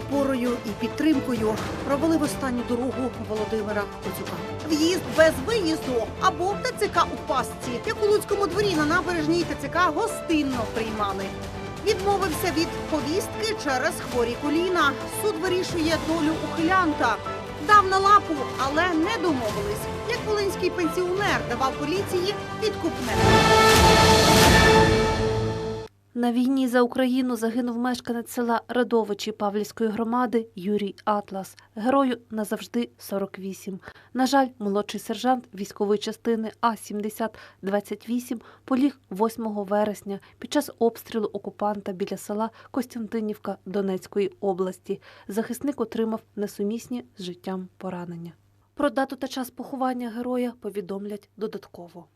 опорою і підтримкою провели в останню дорогу Володимира Коцюка. В'їзд без виїзду або ТЦК у пастці, як у Луцькому дворі на набережній ТЦК гостинно приймали. Відмовився від повістки через хворі коліна. Суд вирішує долю ухилянта. Дав на лапу, але не домовились. Як волинський пенсіонер давав поліції відкупне. На війні за Україну загинув мешканець села Радовичі Павлівської громади Юрій Атлас. Герою назавжди 48. На жаль, молодший сержант військової частини А-7028 поліг 8 вересня під час обстрілу окупанта біля села Костянтинівка Донецької області. Захисник отримав несумісні з життям поранення. Про дату та час поховання героя повідомлять додатково.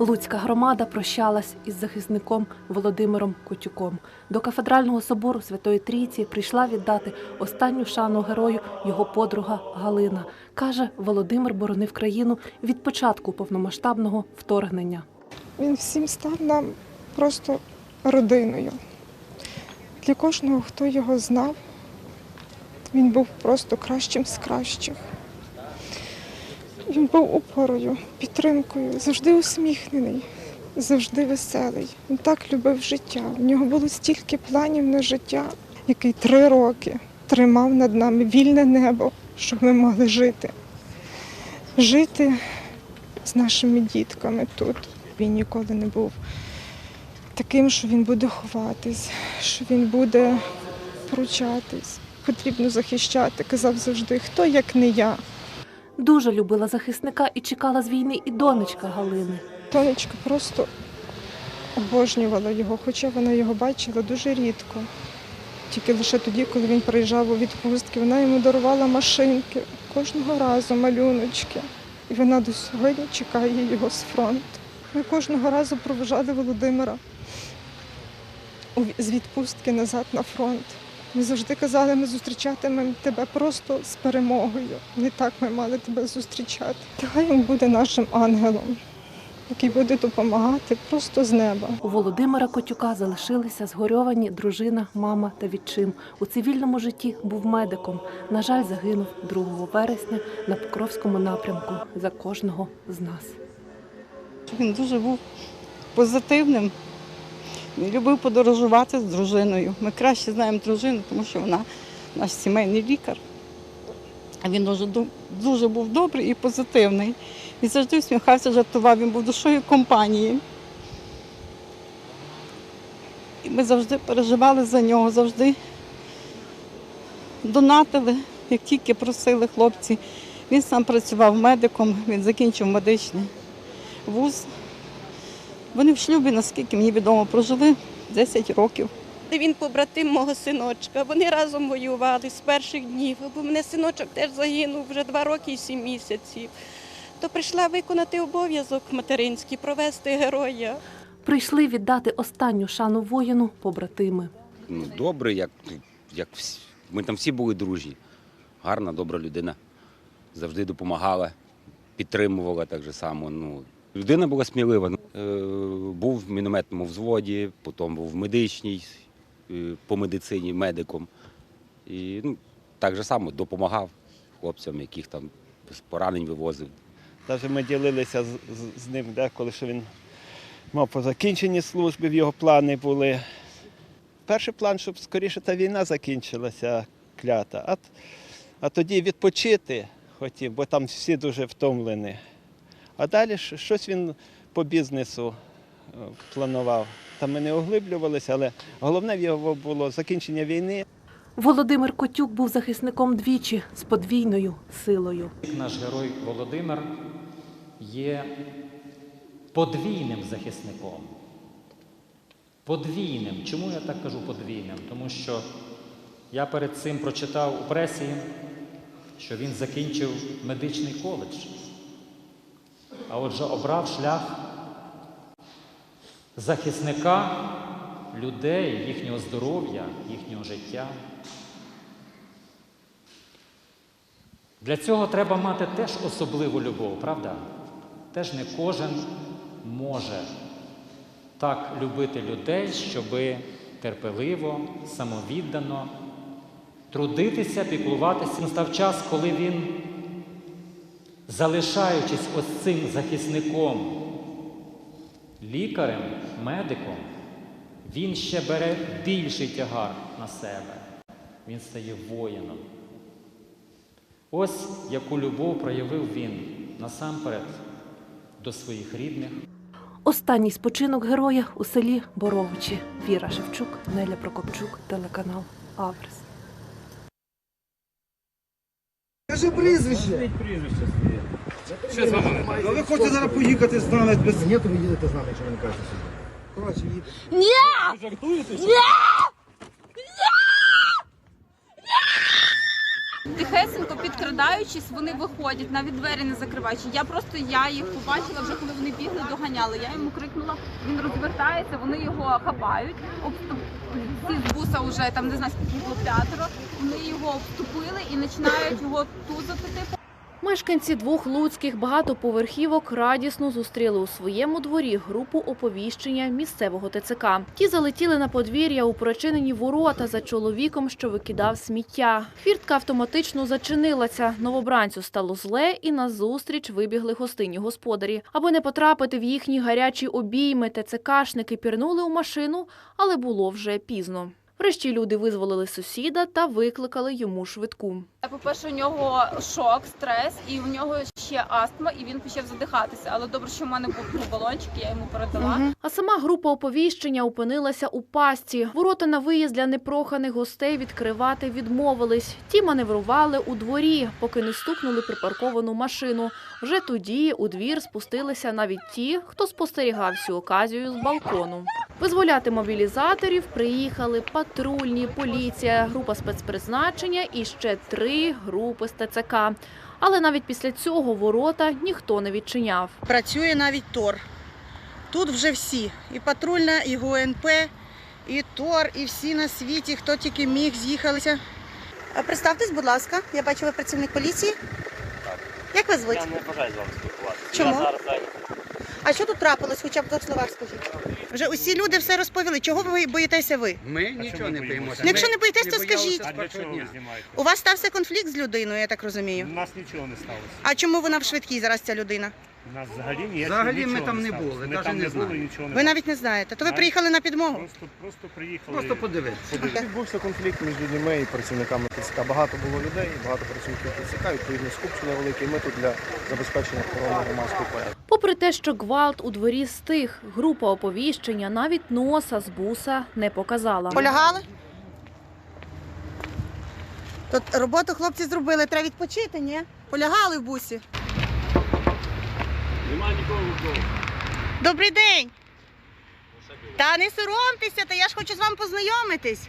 Луцька громада прощалась із захисником Володимиром Котюком. До кафедрального собору Святої Трійці прийшла віддати останню шану герою його подруга Галина. Каже, Володимир боронив країну від початку повномасштабного вторгнення. Він всім став нам просто родиною. Для кожного, хто його знав, він був просто кращим з кращих. Він був опорою, підтримкою, завжди усміхнений, завжди веселий. Він так любив життя. В нього було стільки планів на життя, який три роки тримав над нами вільне небо, щоб ми могли жити. Жити з нашими дітками тут. Він ніколи не був таким, що він буде ховатись, що він буде поручатись. Потрібно захищати. Казав завжди, хто як не я. Дуже любила захисника і чекала з війни і донечка Галини. Тонечка просто обожнювала його, хоча вона його бачила дуже рідко. Тільки лише тоді, коли він приїжджав у відпустки, вона йому дарувала машинки кожного разу, малюночки. І вона до сьогодні чекає його з фронту. Ми кожного разу проважали Володимира з відпустки назад на фронт. Ми завжди казали, ми зустрічатимемо тебе просто з перемогою. Не так ми мали тебе зустрічати. Хай він буде нашим ангелом, який буде допомагати просто з неба. У Володимира Котюка залишилися згорьовані дружина, мама та відчим. У цивільному житті був медиком. На жаль, загинув 2 вересня на Покровському напрямку за кожного з нас. Він дуже був позитивним. Любив подорожувати з дружиною. Ми краще знаємо дружину, тому що вона наш сімейний лікар. Він дуже, дуже був добрий і позитивний. Він завжди усміхався, жартував, він був душою компанії. І ми завжди переживали за нього, завжди донатили, як тільки просили хлопці. Він сам працював медиком, він закінчив медичний вуз. Вони в шлюбі, наскільки мені відомо, прожили 10 років. Він побратим мого синочка. Вони разом воювали з перших днів, бо мене синочок теж загинув вже два роки і сім місяців. То прийшла виконати обов'язок материнський, провести героя. Прийшли віддати останню шану воїну побратими. ну, добрий, як, як всі. ми там всі були дружні. Гарна, добра людина. Завжди допомагала, підтримувала так же само. Ну, людина була смілива. Е, був в мінометному взводі, потім був в медичній, е, по медицині медиком. І ну, так же само допомагав хлопцям, яких там з поранень вивозив. Навіть ми ділилися з, з, з ним деколи, що він мав по закінченні служби, в його плани були. Перший план, щоб скоріше та війна закінчилася клята, а, а тоді відпочити хотів, бо там всі дуже втомлені. А далі щось він по бізнесу е, планував. Там ми не оглиблювалися, але головне в його було закінчення війни. Володимир Котюк був захисником двічі з подвійною силою. Наш герой Володимир є подвійним захисником. Подвійним. Чому я так кажу подвійним? Тому що я перед цим прочитав у пресі, що він закінчив медичний коледж. А отже, обрав шлях захисника людей, їхнього здоров'я, їхнього життя. Для цього треба мати теж особливу любов, правда? Теж не кожен може так любити людей, щоби терпеливо, самовіддано трудитися, піклуватися. Настав час, коли він, залишаючись ось цим захисником, лікарем, медиком, він ще бере більший тягар на себе. Він стає воїном. Ось яку любов проявив він насамперед до своїх рідних. Останній спочинок героя у селі Боровичі. Віра Шевчук, Неля Прокопчук, телеканал Аверс. Кажи прізвище. Ну, ви хочете зараз поїхати з нами без. Ні, то ви їдете з нами, якщо ви не кажете. Коротше, їдете. Тихесенько підкрадаючись, вони виходять, навіть двері не закриваючи. Я просто я їх побачила вже, коли вони бігли, доганяли. Я йому крикнула, він розвертається, вони його хапають. Обступ... З буса вже там не знаю, скільки було п'ятеро. Вони його вступили і починають його тузати. Мешканці двох луцьких багатоповерхівок радісно зустріли у своєму дворі групу оповіщення місцевого ТЦК. Ті залетіли на подвір'я у прочинені ворота за чоловіком, що викидав сміття. Хвіртка автоматично зачинилася. Новобранцю стало зле, і назустріч вибігли гостинні господарі. Аби не потрапити в їхні гарячі обійми, ТЦКшники пірнули у машину, але було вже пізно. Врешті люди визволили сусіда та викликали йому швидку. По-перше, у нього шок, стрес, і в нього ще астма, і він почав задихатися. Але добре, що в мене був балончик, я йому передала. А сама група оповіщення опинилася у пастці. Ворота на виїзд для непроханих гостей відкривати відмовились. Ті маневрували у дворі, поки не стукнули припарковану машину. Вже тоді у двір спустилися навіть ті, хто спостерігав цю оказію з балкону. Визволяти мобілізаторів приїхали патрульні, поліція, група спецпризначення і ще три групи з ТЦК. Але навіть після цього ворота ніхто не відчиняв. Працює навіть ТОР. Тут вже всі. І патрульна, і ГУНП, і ТОР, і всі на світі, хто тільки міг, з'їхалися. Представтесь, будь ласка, я бачу, ви працівник поліції. Як ви звуть? Я не бажаю з вами спілкуватися. Чому? Я зараз зайнятий. А що тут трапилось, хоча б в двох словах скажіть? Вже усі люди все розповіли. Чого ви боїтеся ви? Ми нічого не боїмося. Якщо не боїтесь, то скажіть. А для чого ви знімаєте? У вас стався конфлікт з людиною, я так розумію. У нас нічого не сталося. А чому вона в швидкій зараз ця людина? У нас взагалі ніякого Взагалі ми нічого там не сталося. були, Ми навіть там не не були, знаємо. нічого не Ви було. навіть не знаєте. То ви приїхали на підмогу? Просто, просто приїхали. Просто подивитися. подивитися. Відбувся конфлікт між людьми і працівниками ТЦК. Багато було людей, багато працівників ТЦК, відповідно скупчення велике. І ми тут для забезпечення охорони громадського порядку. Попри те, що гвалт у дворі стих, група оповіщення навіть носа з буса не показала. Полягали? Тут роботу хлопці зробили, треба відпочити, ні? Полягали в бусі. Добрий день! Та не соромтеся, та я ж хочу з вами познайомитись.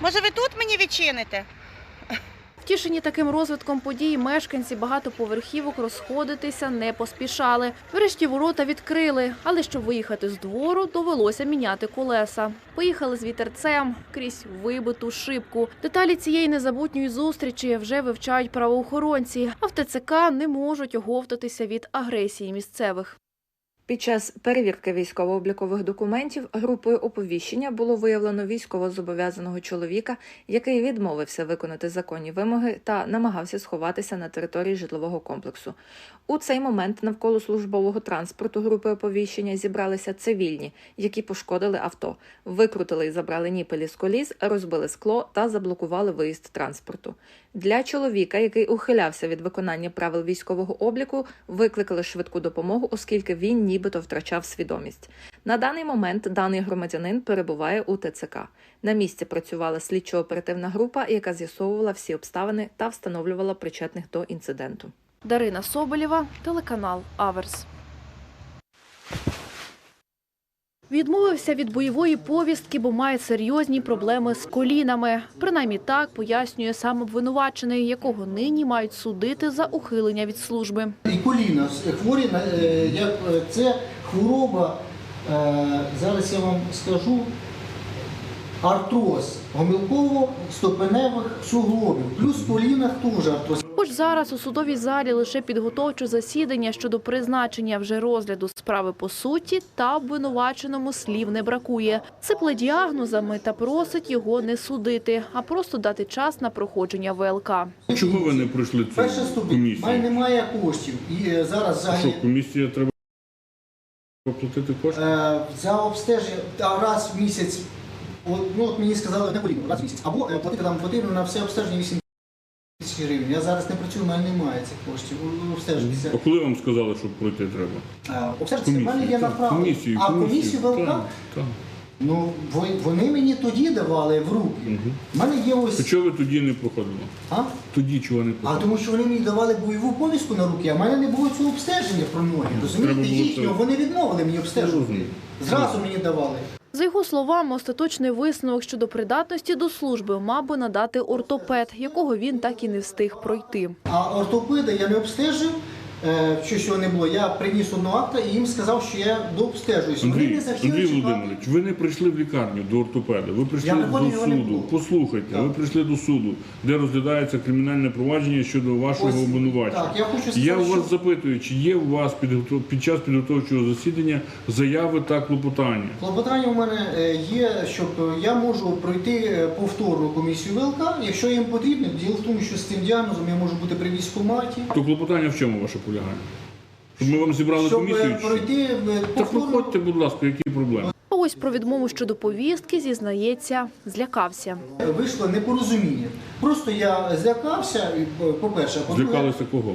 Може, ви тут мені відчините? Втішені таким розвитком подій, мешканці багатоповерхівок розходитися не поспішали. Врешті ворота відкрили, але щоб виїхати з двору, довелося міняти колеса. Поїхали з вітерцем крізь вибиту шибку. Деталі цієї незабутньої зустрічі вже вивчають правоохоронці, а в ТЦК не можуть оговтатися від агресії місцевих. Під час перевірки військово-облікових документів групою оповіщення було виявлено військовозобов'язаного чоловіка, який відмовився виконати законні вимоги та намагався сховатися на території житлового комплексу. У цей момент навколо службового транспорту групи оповіщення зібралися цивільні, які пошкодили авто, викрутили і забрали ніпелі з коліс, розбили скло та заблокували виїзд транспорту. Для чоловіка, який ухилявся від виконання правил військового обліку, викликали швидку допомогу, оскільки він нібито втрачав свідомість. На даний момент даний громадянин перебуває у ТЦК. На місці працювала слідчо-оперативна група, яка з'ясовувала всі обставини та встановлювала причетних до інциденту. Дарина Соболєва, телеканал Аверс. Відмовився від бойової повістки, бо має серйозні проблеми з колінами. Принаймні так пояснює сам обвинувачений, якого нині мають судити за ухилення від служби. І коліна хворі, е, е, це хвороба, е, зараз я вам скажу, артроз гомілково-стопеневих суглобів, плюс в колінах теж артроз. Хоч зараз у судовій залі лише підготовче засідання щодо призначення вже розгляду справи по суті, та обвинуваченому слів не бракує. Сипле діагнозами та просить його не судити, а просто дати час на проходження ВЛК. Чого ви не пройшли цю Перше. Комісію? мене немає коштів. І е, зараз А Що, комісія треба оплатити кошти? е, за обстеження раз в місяць, от, ну от мені сказали, не потрібно, раз в місяць. Або е, платити там потрібно на все обстеження 8 тисяч гривень. Я зараз не працюю, в мене немає цих коштів. А коли вам сказали, що пройти треба? Обстежитися, в мене є направлення. комісію, А комісію ВЛК, Так, ну вони мені тоді давали в руки. Мгм. У мене є ось. чого ви тоді не проходили? А? Тоді чого не А тому що вони мені давали бойову повістку на руки, а в мене не було цього обстеження про ноги. Розумієте, їхнього, вони відмовили мені обстежувати. Зразу мені давали. За його словами, остаточний висновок щодо придатності до служби мав би надати ортопед, якого він так і не встиг пройти. А ортопеда я не обстежив, що цього не було. Я приніс одного акта і їм сказав, що я дообстежуюсь. Вони Андрій, не захотіли Андрій чекати. Володимирович, ви не прийшли в лікарню до ортопеда, ви прийшли Я до приходив, його не суду. було. Послухайте, Так. ви прийшли до суду, де розглядається кримінальне провадження щодо вашого Ось, обвинувачення. Так, я хочу сказати, Я у що... вас запитую, чи є у вас підготов- під час підготовчого засідання заяви та клопотання? Клопотання у мене е, є, щоб я можу пройти е, повторну комісію ВЛК, якщо їм потрібно. Діло в тому, що з цим діагнозом я можу бути при військкоматі. То клопотання в чому ваше полягає? Щоб ми вам зібрали Щоб комісію? пройти е, Так виходьте, будь ласка, які проблеми? А ось про відмову щодо повістки зізнається, злякався. Вийшло непорозуміння. Просто я злякався, і, по-перше, по-друге, Злякалися кого?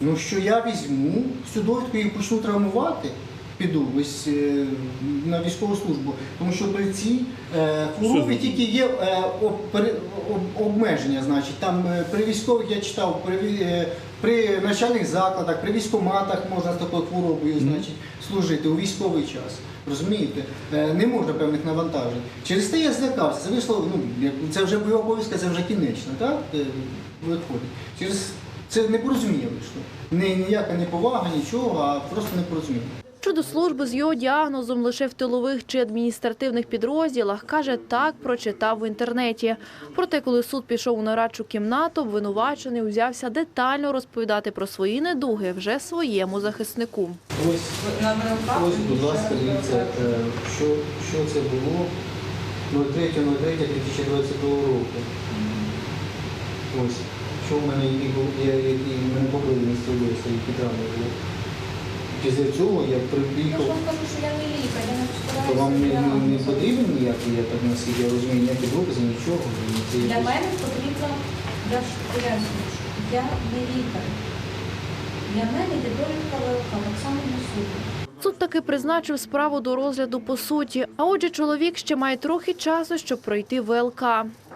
Ну що я візьму цю довідку і почну травмувати, піду ось е, на військову службу. Тому що при цій хворобі тільки є е, обмеження. Значить, там е, при військових я читав, при, при навчальних закладах, при військоматах можна з такою хворобою значить, служити у військовий час. Розумієте? Не можна певних навантажень. Через те я злякався. Це вийшло, ну, це вже бойова повістка, це вже кінечно, так? Виходить. Через це непорозуміння вийшло. Ніяка не повага, нічого, а просто непорозуміння. Щодо служби з його діагнозом лише в тилових чи адміністративних підрозділах, каже, так прочитав в інтернеті. Проте, коли суд пішов у нарадчу кімнату, обвинувачений узявся детально розповідати про свої недуги вже своєму захиснику. Ось, ось будь ласка, дивіться, е, що, що це було 03.03.2020 року. Ось, що в мене які мене побили вулиця, які травми були. Після цього я приїхав. Я ж вам кажу, що я не лікар, я не То вам не, не, не потрібен ніякий, я так наскільки я розумію, ніякі докази, нічого. Це Для якось- мене потрібно, я ж пояснюю, що я не лікар. Для мене є довідка ВЛК, так само на суді. Суд таки призначив справу до розгляду по суті. А отже, чоловік ще має трохи часу, щоб пройти ВЛК.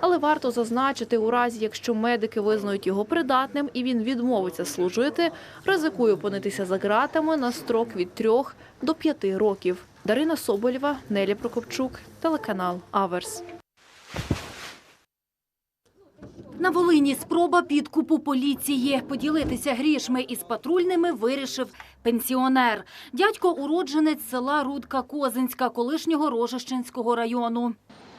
Але варто зазначити, у разі, якщо медики визнають його придатним і він відмовиться служити, ризикує опинитися за ґратами на строк від трьох до п'яти років. Дарина Соболєва, Нелі Прокопчук, телеканал Аверс. На Волині спроба підкупу поліції. Поділитися грішми із патрульними вирішив пенсіонер. Дядько уродженець села Рудка Козинська, колишнього Рожищенського району.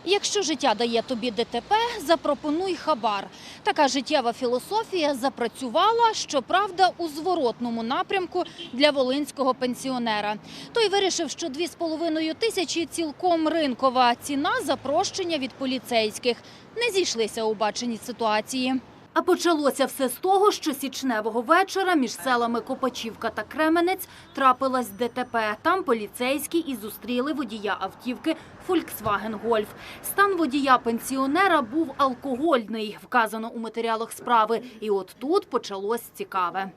Якщо життя дає тобі ДТП, запропонуй хабар. Така життєва філософія запрацювала, щоправда, у зворотному напрямку для волинського пенсіонера. Той вирішив, що 2,5 тисячі цілком ринкова ціна за прощення від поліцейських. Не зійшлися у баченні ситуації. А почалося все з того, що січневого вечора між селами Копачівка та Кременець трапилась ДТП. Там поліцейські і зустріли водія автівки Volkswagen Golf. Стан водія пенсіонера був алкогольний, вказано у матеріалах справи. І от тут почалось цікаве.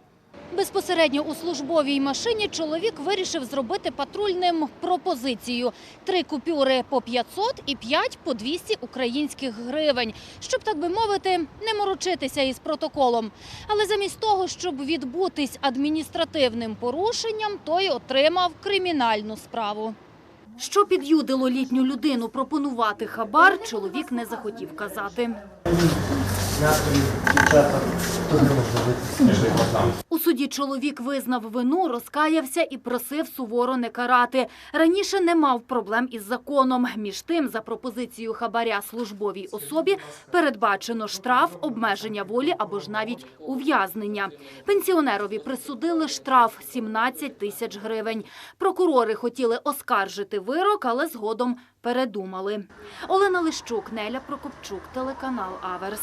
Безпосередньо у службовій машині чоловік вирішив зробити патрульним пропозицію. Три купюри по 500 і п'ять по 200 українських гривень, щоб, так би мовити, не морочитися із протоколом. Але замість того, щоб відбутись адміністративним порушенням, той отримав кримінальну справу. Що під'юдило літню людину пропонувати хабар, чоловік не захотів казати. У суді чоловік визнав вину, розкаявся і просив суворо не карати. Раніше не мав проблем із законом. Між тим, за пропозицією хабаря службовій особі передбачено штраф, обмеження волі або ж навіть ув'язнення. Пенсіонерові присудили штраф 17 тисяч гривень. Прокурори хотіли оскаржити вирок, але згодом передумали. Олена Лищук, Неля Прокопчук, телеканал Аверс.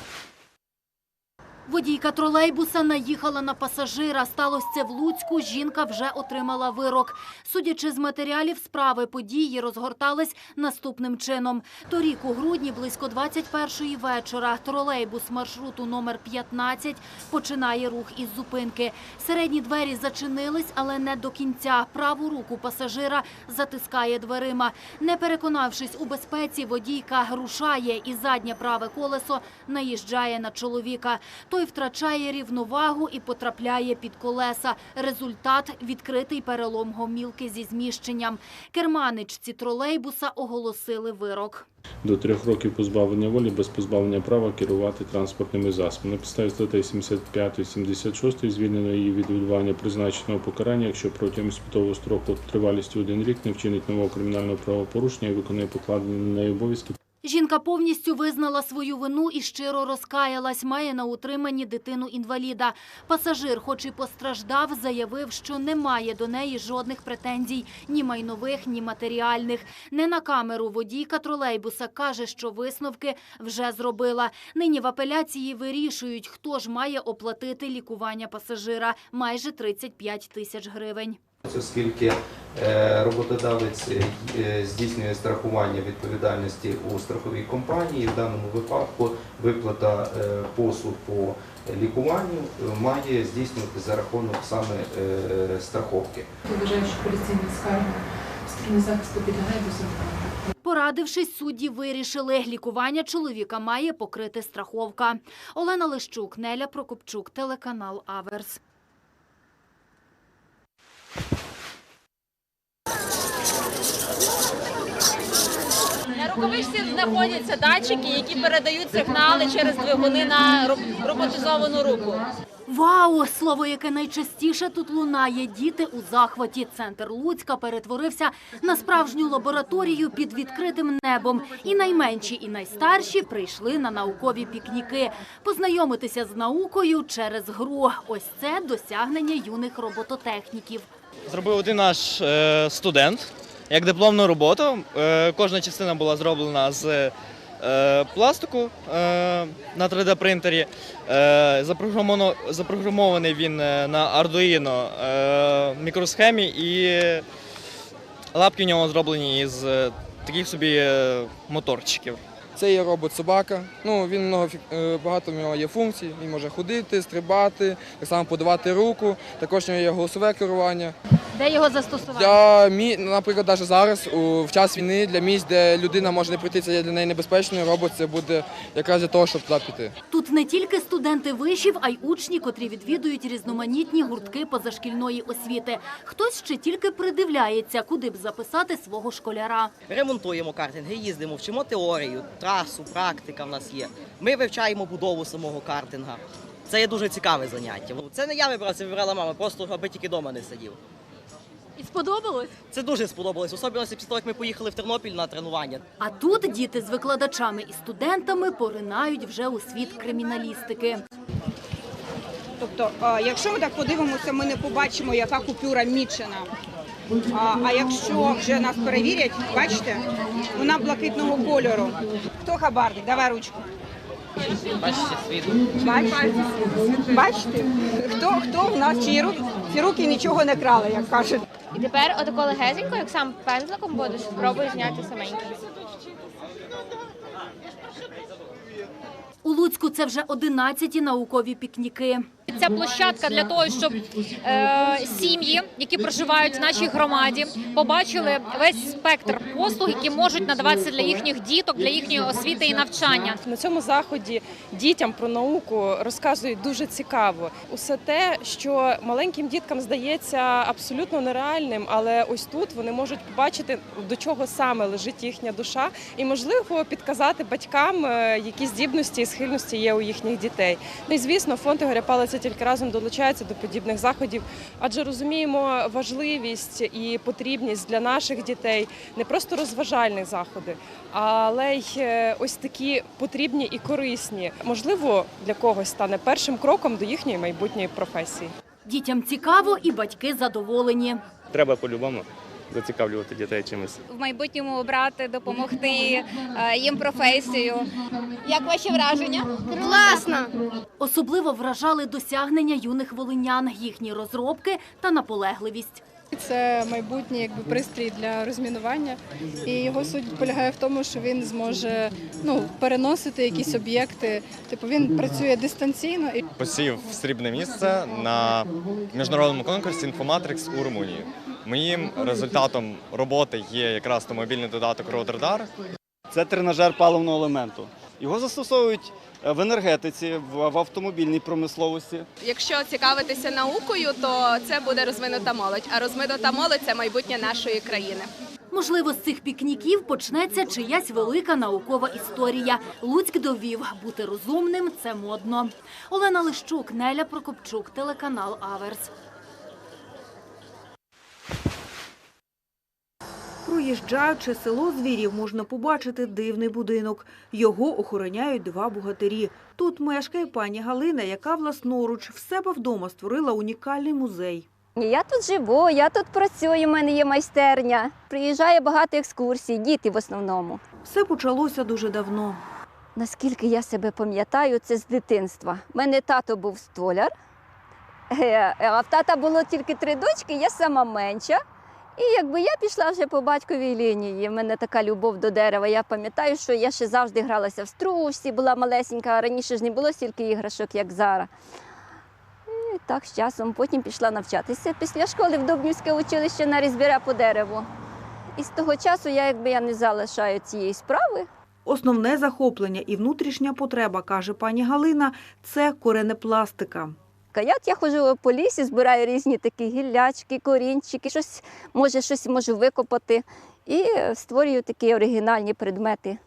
Водійка тролейбуса наїхала на пасажира. Сталося це в Луцьку. Жінка вже отримала вирок. Судячи з матеріалів справи, події розгортались наступним чином. Торік у грудні близько 21-ї вечора тролейбус маршруту номер 15 починає рух із зупинки. Середні двері зачинились, але не до кінця. Праву руку пасажира затискає дверима. Не переконавшись у безпеці, водійка рушає і заднє праве колесо наїжджає на чоловіка. Той втрачає рівновагу і потрапляє під колеса. Результат – відкритий перелом гомілки зі зміщенням. Керманичці тролейбуса оголосили вирок. До трьох років позбавлення волі без позбавлення права керувати транспортними засобами. На підставі статей 75 76 звільнено її від відбування призначеного покарання, якщо протягом спитового строку тривалістю один рік не вчинить нового кримінального правопорушення і виконує покладені на неї обов'язки Жінка повністю визнала свою вину і щиро розкаялась. Має на утриманні дитину-інваліда. Пасажир, хоч і постраждав, заявив, що не має до неї жодних претензій – ні майнових, ні матеріальних. Не на камеру водійка тролейбуса каже, що висновки вже зробила. Нині в апеляції вирішують, хто ж має оплатити лікування пасажира – майже 35 тисяч гривень. Оскільки е, роботодавець е, здійснює страхування відповідальності у страховій компанії, в даному випадку виплата е, послуг по лікуванню має здійснювати за рахунок саме страховки. Вважаю, що поліційні скарги сторони захисту підлягає до задоволення. Порадившись, судді вирішили, лікування чоловіка має покрити страховка. Олена Лищук, Неля Прокопчук, телеканал Аверс. Рукавичці знаходяться датчики, які передають сигнали через двигуни на роботизовану руку. Вау! Слово, яке найчастіше тут лунає. Діти у захваті. Центр Луцька перетворився на справжню лабораторію під відкритим небом. І найменші, і найстарші прийшли на наукові пікніки. Познайомитися з наукою через гру. Ось це досягнення юних робототехніків. Зробив один наш е, студент як дипломну роботу. Е, кожна частина була зроблена з е, пластику е, на 3D-принтері. Е, запрограмований він на Arduino мікросхемі і лапки в нього зроблені із таких собі моторчиків. Це є робот-собака. Ну, він много, е, багато в нього є функцій. Він може ходити, стрибати, так само подавати руку. Також в нього є голосове керування. Де його застосувати? Для мі... наприклад, навіть зараз, у... в час війни, для місць, де людина може не прийти, це є для неї небезпечно. Робот це буде якраз для того, щоб туди піти. Тут не тільки студенти вишів, а й учні, котрі відвідують різноманітні гуртки позашкільної освіти. Хтось ще тільки придивляється, куди б записати свого школяра. Ремонтуємо картинги, їздимо, вчимо теорію, трасу, практика в нас є. Ми вивчаємо будову самого картинга. Це є дуже цікаве заняття. Це не я вибрав, це вибрала мама, просто аби тільки вдома не сидів. І сподобалось? Це дуже сподобалось, особливо після того, як ми поїхали в Тернопіль на тренування. А тут діти з викладачами і студентами поринають вже у світ криміналістики. Тобто, якщо ми так подивимося, ми не побачимо, яка купюра мічена. А, а якщо вже нас перевірять, бачите, вона блакитного кольору. Хто хабарник? Давай ручку. Бачите, світ. Бачите? Бачите? Хто, хто в нас чиї руки, ці руки нічого не крали, як кажуть. І тепер отако легесенько, як сам пензликом будеш, спробуй зняти саменький. У Луцьку це вже 11 наукові пікніки. Ця площадка для того, щоб е, сім'ї, які проживають в нашій громаді, побачили весь спектр послуг, які можуть надаватися для їхніх діток, для їхньої освіти і навчання. На цьому заході дітям про науку розказують дуже цікаво. Усе те, що маленьким діткам здається абсолютно нереальним, але ось тут вони можуть побачити, до чого саме лежить їхня душа, і можливо підказати батькам, е, які здібності і схильності є у їхніх дітей. Ну і звісно, фонд Ігоря Палиця тільки разом долучається до подібних заходів, адже розуміємо важливість і потрібність для наших дітей не просто розважальних заходів, але й е, ось такі потрібні і корисні. Можливо, для когось стане першим кроком до їхньої майбутньої професії. Дітям цікаво і батьки задоволені. Треба по-любому зацікавлювати дітей чимось. В майбутньому обрати, допомогти е, їм професію. Як ваші враження? Класно! Особливо вражали досягнення юних волинян, їхні розробки та наполегливість. Це майбутній якби пристрій для розмінування, і його суть полягає в тому, що він зможе ну переносити якісь об'єкти. Типу він працює дистанційно і посів срібне місце на міжнародному конкурсі Інфоматрикс у Румунії. Моїм результатом роботи є якраз то мобільний додаток Родрадар. Це тренажер паливного елементу. Його застосовують е, в енергетиці, в в автомобільній промисловості. Якщо цікавитися наукою, то це буде розвинута молодь. А розвинута молодь це майбутнє нашої країни. Можливо, з цих пікніків почнеться чиясь велика наукова історія. Луцьк довів, бути розумним – це модно. Олена Лищук, Неля Прокопчук, телеканал Аверс. Проїжджаючи село Звірів, можна побачити дивний будинок. Його охороняють два богатирі. Тут мешкає пані Галина, яка власноруч в себе вдома створила унікальний музей. Я тут живу, я тут працюю, у мене є майстерня. Приїжджає багато екскурсій, діти в основному. Все почалося дуже давно. Наскільки я себе пам'ятаю, це з дитинства. У мене тато був столяр, а в тата було тільки три дочки, я сама менша. І якби я пішла вже по батьковій лінії, в мене така любов до дерева. Я пам'ятаю, що я ще завжди гралася в стружці, була малесенька, раніше ж не було стільки іграшок, як зараз. І так з часом потім пішла навчатися після школи в Дубнівське училище на різбіра по дереву. І з того часу я якби я не залишаю цієї справи. Основне захоплення і внутрішня потреба, каже пані Галина, це коренепластика. Я, от я ходжу по лісі, збираю різні такі гіллячки, корінчики, щось може щось можу викопати і створюю такі оригінальні предмети.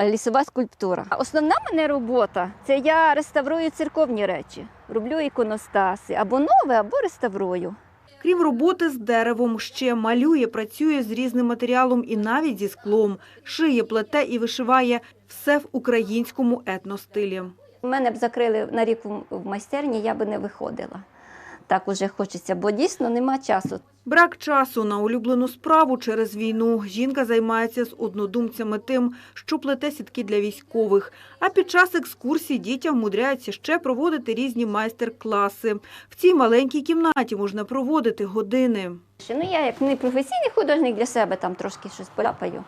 Лісова скульптура. Основна мене робота це я реставрую церковні речі. Роблю іконостаси або нове, або реставрую. Крім роботи з деревом, ще малює, працює з різним матеріалом і навіть зі склом. Шиє, плете і вишиває все в українському етностилі. Мене б закрили на рік в- майстерні, я би не виходила. Так уже хочеться, бо дійсно нема часу. Брак часу на улюблену справу через війну. Жінка займається з однодумцями тим, що плете сітки для військових. А під час екскурсій дітям вмудряються ще проводити різні майстер-класи. В цій маленькій кімнаті можна проводити години. Ну, я як не професійний художник для себе там трошки щось поляпаю.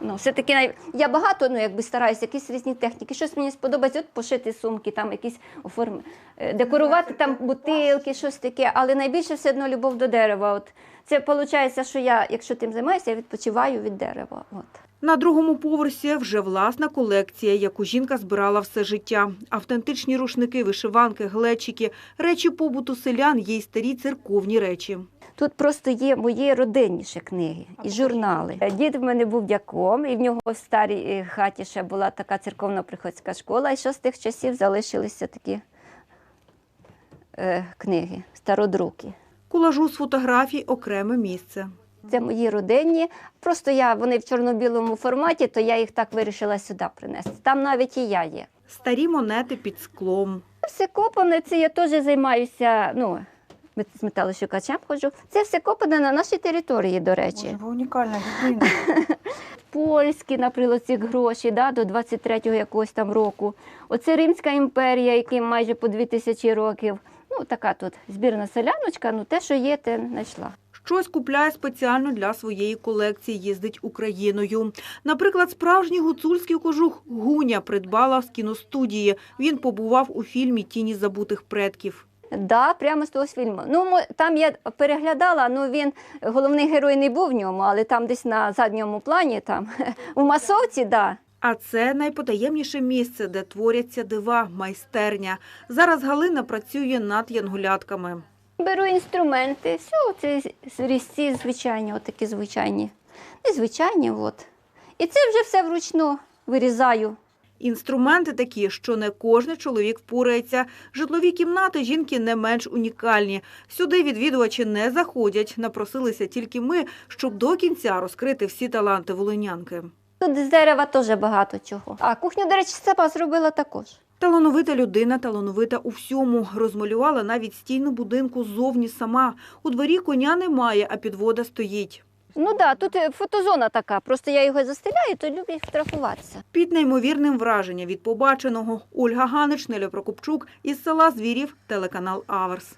Ну, все-таки я багато ну, якби стараюся, якісь різні техніки. Щось мені сподобається, от пошити сумки, там якісь оформ... е, декорувати там бутилки, щось таке. Але найбільше все одно любов до дерева. От це виходить, що я, якщо тим займаюся, я відпочиваю від дерева. От. На другому поверсі вже власна колекція, яку жінка збирала все життя. Автентичні рушники, вишиванки, глечики, речі побуту селян, є й старі церковні речі. Тут просто є мої родинні ще книги і журнали. Дід в мене був дяком, і в нього в старій е, хаті ще була така церковно-приходська школа, і що з тих часів залишилися такі е, книги, стародруки. Колажу з фотографій окреме місце. Це мої родинні. Просто я вони в чорно-білому форматі, то я їх так вирішила сюди принести. Там навіть і я є. Старі монети під склом. Все копане, це я теж займаюся. Ну, з металошукачем ходжу. Це все копане на нашій території, до речі. унікальна людина. Польські, наприклад, ці гроші да, до 23-го якогось там року. Оце Римська імперія, яким майже по 2000 років. Ну, така тут збірна селяночка, ну те, що є, те знайшла. Щось купляє спеціально для своєї колекції, їздить Україною. Наприклад, справжній гуцульський кожух Гуня придбала з кіностудії. Він побував у фільмі Тіні забутих предків. Да, прямо з того фільму. Ну, там я переглядала, ну він головний герой не був в ньому, але там десь на задньому плані, там у масовці, да. А це найпотаємніше місце, де творяться дива, майстерня. Зараз Галина працює над янголятками. Беру інструменти, все, це різці звичайні, отакі звичайні. Незвичайні, от. І це вже все вручну вирізаю. Інструменти такі, що не кожен чоловік впорається. Житлові кімнати жінки не менш унікальні. Сюди відвідувачі не заходять. Напросилися тільки ми, щоб до кінця розкрити всі таланти волинянки. Тут з дерева теж багато чого. А кухню, до речі, сама зробила також. Талановита людина, талановита у всьому. Розмалювала навіть стіну будинку зовні сама. У дворі коня немає, а підвода стоїть. Ну так, да, тут е, фотозона така, просто я його застеляю, то люблять фотографуватися. Під неймовірним враження від побаченого Ольга Ганич, Неля Прокопчук із села Звірів, телеканал Аверс.